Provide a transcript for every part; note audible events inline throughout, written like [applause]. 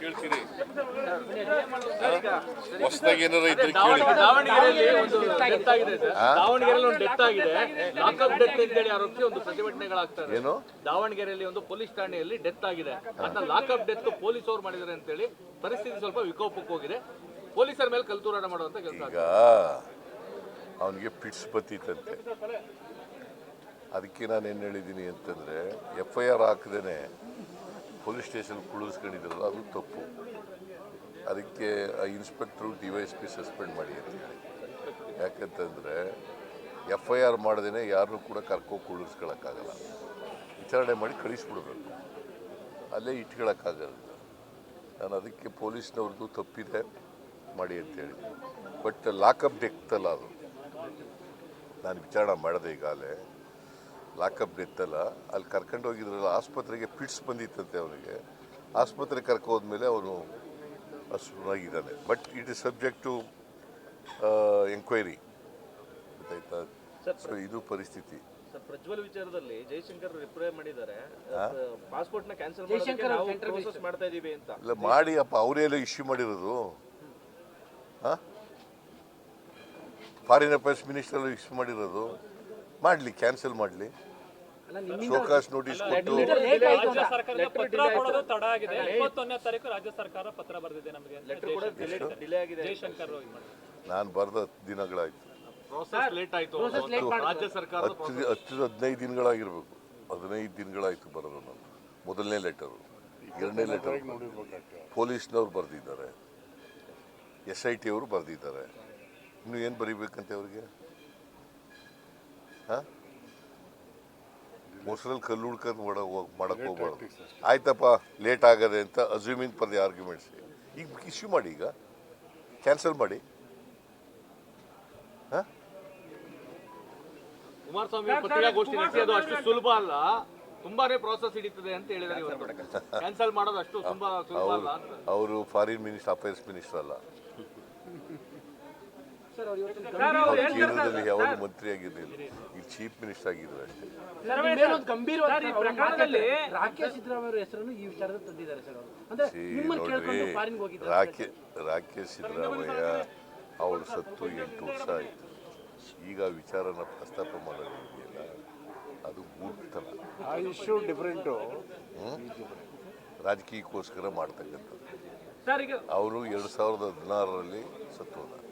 ಕೇಳ್ತೀರಿ ಹೊಸದಾಗಿ ಏನಾರ ಇದ್ರೆ ಕೇಳಿ. ದಾವಣಗೆರೆಯಲ್ಲಿ ಒಂದು ಡೆತ್ ಆಗಿದೆ ಸರ್. ದಾವಣಗೆರೆಯಲ್ಲಿ ಒಂದು ಡೆತ್ ಆಗಿದೆ. ಲಾಕಪ್ ಡೆತ್ ಅಂತೇಳಿ ಆರೋಪಿಸಿ ಒಂದು ಪ್ರತಿಭಟನೆಗಳಾಗ್ತಾರೆ ಏನು? ದಾವಣಗೆರೆಯಲ್ಲಿ ಒಂದು ಪೊಲೀಸ್ ಠಾಣೆಯಲ್ಲಿ ಡೆತ್ ಆಗಿದೆ. ಅದನ್ನ ಲಾಕಪ್ ಡೆತ್ ಪೊಲೀಸ್ ಅವ್ರು ಮಾಡಿದ್ದಾರೆ ಅಂತೇಳಿ ಪರಿಸ್ಥಿತಿ ಸ್ವಲ್ಪ ವಿಕೋಪಕ್ಕೆ ಹೋಗಿದೆ. ಪೊಲೀಸರ ಮೇಲೆ ಕಲ್ತೂರಾಟ ಮಾಡುವಂತ ಕೆಲಸ ಅವನಿಗೆ ಪಿಟ್ಸ್ ಬತ್ತಿತ್ತಂತೆ ಅದಕ್ಕೆ ನಾನು ಏನು ಹೇಳಿದ್ದೀನಿ ಅಂತಂದರೆ ಎಫ್ ಐ ಆರ್ ಹಾಕದೇ ಪೊಲೀಸ್ ಸ್ಟೇಷನ್ ಕುಳಿಸ್ಕೊಂಡಿದ್ರಲ್ಲ ಅದು ತಪ್ಪು. ಅದಕ್ಕೆ ಆ inspector D Y S P suspend ಮಾಡಿ ಅಂತ ಹೇಳಿ. ಯಾಕಂತಂದರೆ ಎಫ್ ಐ ಆರ್ ಮಾಡದೇ ಯಾರನ್ನೂ ಕೂಡ ಕರ್ಕೋ ಕುಳಿಸ್ಕೊಳಕ್ಕಾಗಲ್ಲ. ವಿಚಾರಣೆ ಮಾಡಿ ಕಳಿಸ್ಬಿಡ್ಬೇಕು. ಅಲ್ಲೇ ಇಟ್ಕೊಳಕ್ಕಾಗಲ್ಲ. ನಾನು ಅದಕ್ಕೆ ಪೊಲೀಸ್ನವ್ರದ್ದು ತಪ್ಪಿದೆ ಮಾಡಿ ಅಂತೇಳಿ ಬಟ್ ಲಾಕಪ್ ಡೆಕ್ತಲ್ಲ ಅದು. ನಾನು ವಿಚಾರಣೆ ಮಾಡಿದೆ ಈಗಾಗಲೇ. ಲಾಕಪ್ ಡೆತ್ತಲ್ಲ ಅಲ್ಲಿ ಕರ್ಕೊಂಡು ಹೋಗಿದ್ರಲ್ಲ ಆಸ್ಪತ್ರೆಗೆ ಪಿಟ್ಸ್ ಬಂದಿತ್ತಂತೆ ಅವನಿಗೆ. ಆಸ್ಪತ್ರೆ ಕರ್ಕೊ ಹೋದ್ಮೇಲೆ ಅವನು ಹಸುವಾಗಿದ್ದಾನೆ but it is subject to enquiry ಗೊತ್ತಾಯ್ತಾ? ಸೊ ಇದು ಪರಿಸ್ಥಿತಿ. ಸರ್ ಪ್ರಜ್ವಲ್ ವಿಚಾರದಲ್ಲಿ ಜೈಶಂಕರ್ ರಿಪ್ಲೈ ಮಾಡಿದ್ದಾರೆ. ಪಾಸ್ಪೋರ್ಟ್ನ ಕ್ಯಾನ್ಸಲ್ ಮಾಡ್ತಾ ಇದೀವಿ ಅಂತ. ಇಲ್ಲ ಮಾಡಿ ಅಪ್ಪ ಅವರೆಲ್ಲ ಇಶ್ಯೂ ಮಾಡಿರೋದು. ಹಾಂ ಫಾರಿನ್ ಅಫೇರ್ಸ್ ಮಿನಿಸ್ಟರ್ ಇಶ್ಯೂ ಮಾಡಿರೋದು. ಮಾಡಲಿ ಕ್ಯಾನ್ಸಲ್ ಮಾಡಲಿ. ಶೋಕಾಸ್ ನೋಟಿಸ್ ಕೊಟ್ಟು ರಾಜ್ಯ ಸರ್ಕಾರಕ್ಕೆ ಪತ್ರ ಕೊಡೋದು ತಡ ಆಗಿದೆ. ಇಪ್ಪತ್ತೊಂದನೇ ತಾರೀಕು ರಾಜ್ಯ ಸರ್ಕಾರ ಪತ್ರ ಬರೆದಿದೆ ನಮಗೆ. ಲೆಟರ್ ಕೂಡ ಡಿಲೇ ಆಗಿದೆ. ಜೈಶಂಕರ್ ಅವ್ರಿಗೆ ಮಾಡಿ. ನಾನು ಬರೆದ ದಿನಗಳಾಯ್ತು. ಪ್ರೋಸೆಸ್ ಲೇಟ್ ಆಯ್ತು. ರಾಜ್ಯ ಸರ್ಕಾರದ ಹತ್ತು ಹತ್ತು ಹದಿನೈದು ದಿನಗಳಾಗಿರ್ಬೇಕು. ಹದಿನೈದು ದಿನಗಳಾಯ್ತು ಬರೋದು ನಾನು. ಮೊದಲನೇ ಲೆಟರು ಎರಡನೇ ಲೆಟರ್ ಪೊಲೀಸ್ನವ್ರು ಬರೆದಿದ್ದಾರೆ. ಎಸ್ ಐ ಟಿ ಅವರು ಬರೆದಿದ್ದಾರೆ. ಇನ್ನು ಏನು ಬರೀಬೇಕಂತೆ ಅವ್ರಿಗೆ? ಮೊಸರಲ್ಲಿ ಕಲ್ಲು ಹುಡ್ಕೊಂಡು ಮಾಡಕ್ಕೆ ಹೋಗ್ಬಾರ್ದು. ಆಯ್ತಪ್ಪ ಲೇಟ್ ಆಗದೆ ಅಂತ ಅಸ್ಯೂಮಿಂಗ್ ಪರ್ ದಿ ಆರ್ಗ್ಯುಮೆಂಟ್ಸ್ ಈಗ ಇಶ್ಯೂ ಮಾಡಿ ಈಗ. ಕ್ಯಾನ್ಸಲ್ ಮಾಡಿ. ಹಾಂ? ಕುಮಾರಸ್ವಾಮಿ ಪತ್ರಿಕಾಗೋಷ್ಠಿ ನಡೆಸಿ ಅದು ಅಷ್ಟು ಸುಲಭ ಅಲ್ಲ. ತುಂಬಾನೇ ಪ್ರಾಸೆಸ್ ಹಿಡಿತದೆ ಅಂತ ಹೇಳಿದ್ದಾರೆ ಕ್ಯಾನ್ಸಲ್ ಮಾಡೋದು ಅಷ್ಟು ತುಂಬಾ ಸುಲಭ ಅಲ್ಲ ಅವರು ಫಾರಿನ್ ಮಿನಿಸ್ಟರ್ ಅಫೇರ್ಸ್ ಮಿನಿಸ್ಟರ್ ಅಲ್ಲ ಸರ್, ಅವ್ರು ಅವ್ರು ಹೇಳ್ತಾರೆ ಕೇಂದ್ರದಲ್ಲಿ ಯಾವಾಗ ಮಂತ್ರಿ ಆಗಿರಲಿಲ್ಲ ಈಗ ಚೀಫ್ ಮಿನಿಸ್ಟರ್ ಆಗಿದ್ರು ಅಷ್ಟೇ. ಮೇಲೊಂದು ಗಂಭೀರವಾದ ಸರ್, ಈ ಪ್ರಕರಣದಲ್ಲಿ ರಾಕೇಶ್ ಸಿದ್ದರಾಮಯ್ಯ ಅವರ ಹೆಸರನ್ನು ಈ ವಿಚಾರದಲ್ಲಿ ತಂದಿದ್ದಾರೆ ಸರ್ ಅವರು. ಅಂದ್ರೆ ನಿಮ್ಮನ್ನ ನೋಡ್ರಿ ಕೇಳ್ಕೊಂಡು ಫಾರಿನ್ಗೆ ರಾಕೆ ರಾಕೇಶ್ ಸಿದ್ದರಾಮಯ್ಯ ಅವರು ಸತ್ತು ಎಂಟು ವರ್ಷ ಆಯಿತು. ಈಗ ಆ ವಿಚಾರನ ಪ್ರಸ್ತಾಪ ಮಾಡೋದಿದೆಯಲ್ಲ ಅದು ಮೂರ್ತನ ಆ ಇಶ್ಯೂ ಡಿಫ್ರೆಂಟು ರಾಜಕೀಯಕ್ಕೋಸ್ಕರ ಮಾಡ್ತಕ್ಕಂಥದ್ದು. ಸರ್ ಈಗ ಅವರು ಎರಡು ಸಾವಿರದ ಹದಿನಾರರಲ್ಲಿ ಸತ್ತು ಹೋದ ಈಗ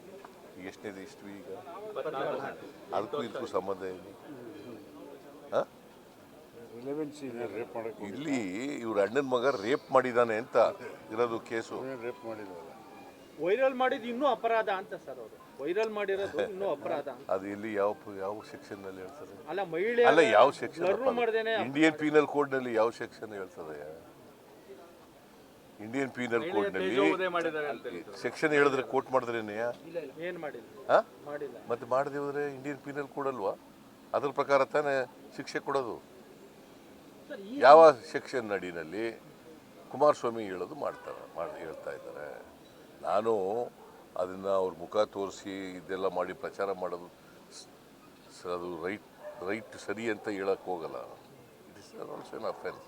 ಎಷ್ಟನೇದು ಇಷ್ಟು ಈಗ. ಅದಕ್ಕೂ ಇದಕ್ಕೂ ಸಂಬಂಧ ಏನು? ಹಾಂ? ರಿಲೆವೆನ್ಸ್ ಇದೆ ರೇಪ್ ಮಾಡೋಕ್ಕೆ ಇಲ್ಲಿ ಇವ್ರ ಅಣ್ಣನ ಮಗ ರೇಪ್ ಮಾಡಿದಾನೆ ಅಂತ ಇರೋದು ಕೇಸು. ರೇಪ್ ಮಾಡಿದ್ವಲ್ಲ ವೈರಲ್ ಮಾಡಿದ ಇನ್ನೂ ಅಪರಾಧ ಅಂತ ಸರ್ ಅವರು. ವೈರಲ್ ಮಾಡಿರೋದು [laughs] ಇನ್ನೂ ಅಪರಾಧ ಅಂತ. ಅದು ಇಲ್ಲಿ ಯಾವ ಯಾವ ಸೆಕ್ಷನ್ನಲ್ಲಿ ಹೇಳ್ತಾರೆ? ಅಲ್ಲ ಮಹಿಳೆ ಅಲ್ಲ ಯಾವ ಸೆಕ್ಷನ್ ಇಂಡಿಯನ್ ಪೀನಲ್ ಕೋಡ್ನಲ್ಲಿ ಯಾವ ಸೆಕ್ಷನ್ ಹೇಳ್ತದೆ? ಇಂಡಿಯನ್ ಪೀನಲ್ ಕೋಡ್ನಲ್ಲಿ ತೇಜೋವಧೆ ಮಾಡಿದ್ದಾರೆ ಅಂತ ಹೇಳಿ ಸೆಕ್ಷನ್ ಹೇಳಿದ್ರೆ ಕೋಟ್ ಮಾಡಿದ್ರೇನೆ ಮಾಡಿಲ್ಲ? ಮತ್ತೆ ಮಾಡದೆ ಹೋದ್ರೆ ಇಂಡಿಯನ್ ಪೀನಲ್ ಕೋಡ್ ಅಲ್ವಾ? ಅದ್ರ ಪ್ರಕಾರ ತಾನೇ ಶಿಕ್ಷೆ ಕೊಡೋದು. ಯಾವ ಸೆಕ್ಷನ್ ನಡಿನಲ್ಲಿ ಕುಮಾರಸ್ವಾಮಿ ಹೇಳೋದು ಮಾಡ್ತಾರೆ ಮಾಡಿ ಹೇಳ್ತಾ ಇದ್ದಾರೆ. ನಾನು ಅದನ್ನು ಅವ್ರ ಮುಖ ತೋರಿಸಿ ಇದೆಲ್ಲ ಮಾಡಿ ಪ್ರಚಾರ ಮಾಡೋದು ಅದು ರೈಟ್ ರೈಟ್ ಸರಿ ಅಂತ ಹೇಳಕ್ಕೆ ಹೋಗಲ್ಲ. It is also offence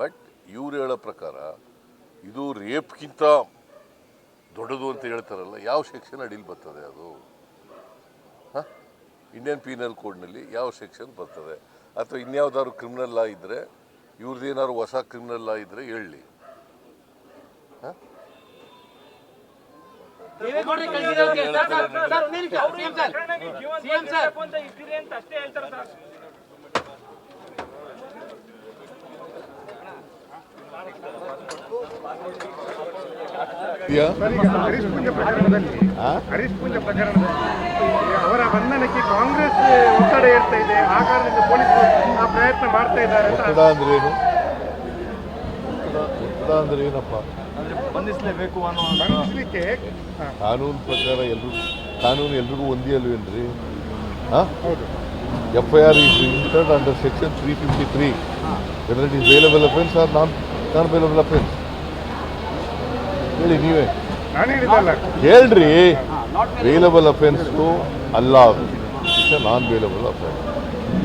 but ಇವ್ರು ಹೇಳೋ ಪ್ರಕಾರ ಇದು ರೇಪ್ಗಿಂತ ದೊಡ್ಡದು ಅಂತ ಹೇಳ್ತಾರಲ್ಲ ಯಾವ ಸೆಕ್ಷನ್ ಅಡಿಲಿ ಬರ್ತದೆ ಅದು ಹಾಂ ಇಂಡಿಯನ್ ಪೀನಲ್ ಕೋಡ್ನಲ್ಲಿ ಯಾವ ಸೆಕ್ಷನ್ ಬರ್ತದೆ ಅಥವಾ ಇನ್ಯಾವುದಾದ್ರು ಕ್ರಿಮಿನಲ್ ಲಾ ಇದ್ದರೆ ಇವ್ರದ್ದೇನಾದ್ರು ಹೊಸ ಕ್ರಿಮಿನಲ್ ಲಾ ಇದ್ದರೆ ಹೇಳಿ ಹಾಂ ಕಳಿಸಿರೋಕೆ ಸರ್, ಸರ್, ಸರ್, ಒಂದೇ ನಿಮಿಷ. CM sir. CM sir. ಅಂತ ಇದ್ದೀರಿ ಅಂತ ಅಷ್ಟೇ ಹೇಳ್ತಾರೆ ಸರ್ ಹರೀಶ್ ಪೂಜೆ ಪ್ರಕರಣದಲ್ಲಿ ಅವರ ಬಂಧನಕ್ಕೆ ಕಾಂಗ್ರೆಸ್ ಒತ್ತಡ ಇರ್ತಾ ಇದೆ. ಆ ಕಾರಣದಿಂದ ಪೊಲೀಸರು ಆ ಪ್ರಯತ್ನ ಮಾಡ್ತಾ ಇದ್ದಾರೆ ಅಂತ ಒತ್ತಡ ಅಂದ್ರೆ ಏನು? ಒತ್ತಡ ಅಂದ್ರೆ ಏನಪ್ಪ? ಬಂಧಿಸಲಿಕ್ಕೆ ಕಾನೂನು ಪ್ರಕಾರ ಎಲ್ಲರೂ ಕಾನೂನು ಎಲ್ರಿಗೂ ಒಂದೇ ಅಲ್ವೇನ್ರಿ? ಹಾಂ ಹೌದು. F I R is entered under section three fifty three whether it is available offence or non non bailable offence ಹೇಳಿ ನೀವೇ. ಹೇಳ್ರಿ. ವೇಲಬಲ್ ಅಫೆನ್ಸು ಅಲ್ಲ. It's non bailable offence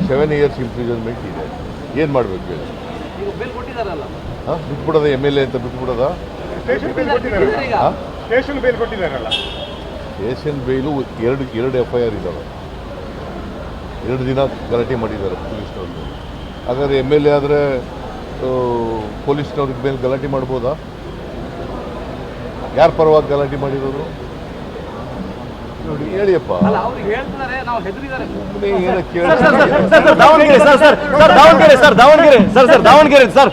seven years imprisonment ಇದೆ. ಏನು ಮಾಡಬೇಕು ಹೇಳಿ? ಈಗ ಬೇಲ್ ಕೊಟ್ಟಿದಾರಲ್ಲ ಹಾಂ ಬಿಟ್ಬಿಡೋದ ಎಂ ಎಲ್ ಎ ಅಂತ ಬಿಟ್ಬಿಡೋದ? ಸ್ಟೇಷನ್ ಬೇಲು ಎರಡು ಎರಡು ಎಫ್ ಐ ಆರ್ ಇದ್ದಾವೆ ಎರಡು ದಿನ ಗಲಾಟೆ ಮಾಡಿದ್ದಾರೆ ಪೊಲೀಸ್ನವರು. ಹಾಗಾದ್ರೆ ಎಂ ಎಲ್ ಎ ಆದರೆ ಪೊಲೀಸ್ನವ್ರಿಗೆ ಮೇಲೆ ಗಲಾಟೆ ಮಾಡ್ಬೋದಾ? ಯಾರ ಪರವಾಗಿ ಗಲಾಟೆ ಮಾಡಿರೋದು? ನೋಡಿ ಹೇಳಿಯಪ್ಪ. ಸುಮ್ಮನೆ ಏನೋ ಕೇಳಿ Davanagere sir sir sir Davanagere sir Davanagere sir sir Davanagere sir.